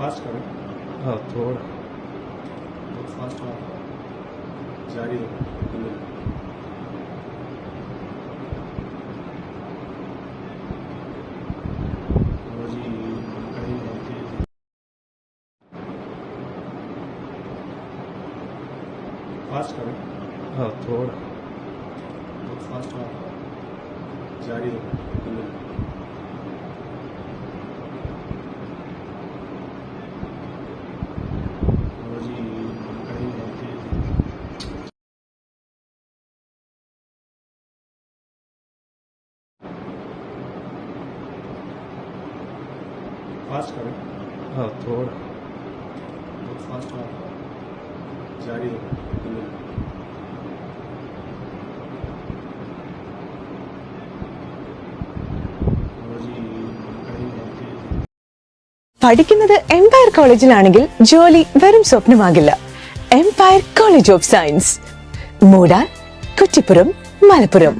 Fast करो। हाँ थोड़ा। बहुत फास्ट हो जारी रखो फास्ट करो। हाँ थोड़ा। बहुत फास्ट हो जारी रखो फास्ट करो हाँ थोड़ा बहुत फास्ट हो जारी रखो और जी कहीं बहुत तेज പഠിക്കുന്നത് എംപയർ കോളേജിലാണെങ്കിൽ ജോലി വെറും സ്വപ്നമാകില്ല Empire college of science Moodal Kuttippuram Malappuram